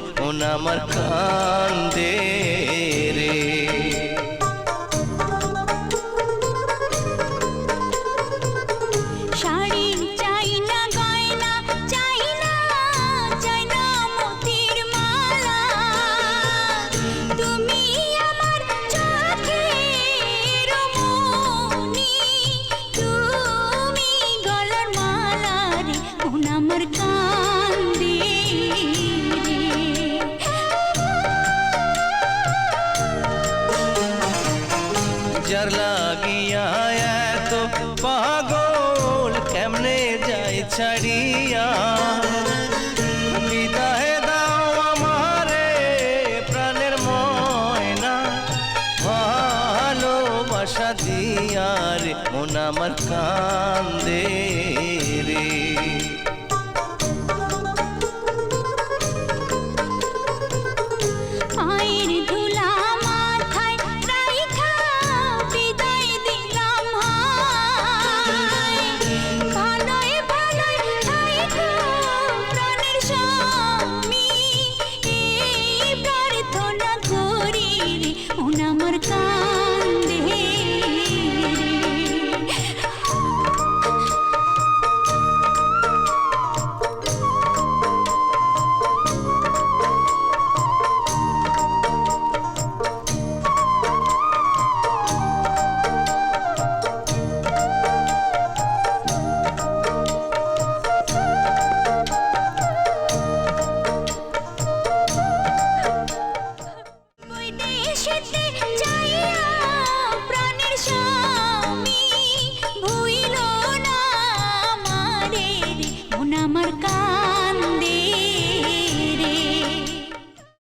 রে ওন আমার কান্দে রে। আমার চোখের যার লাগিয়া এত পাগল কেমনে যাই ছাড়িয়া? প্রাণের ময়না দিয়ার মন আমার কান্দে আমার কা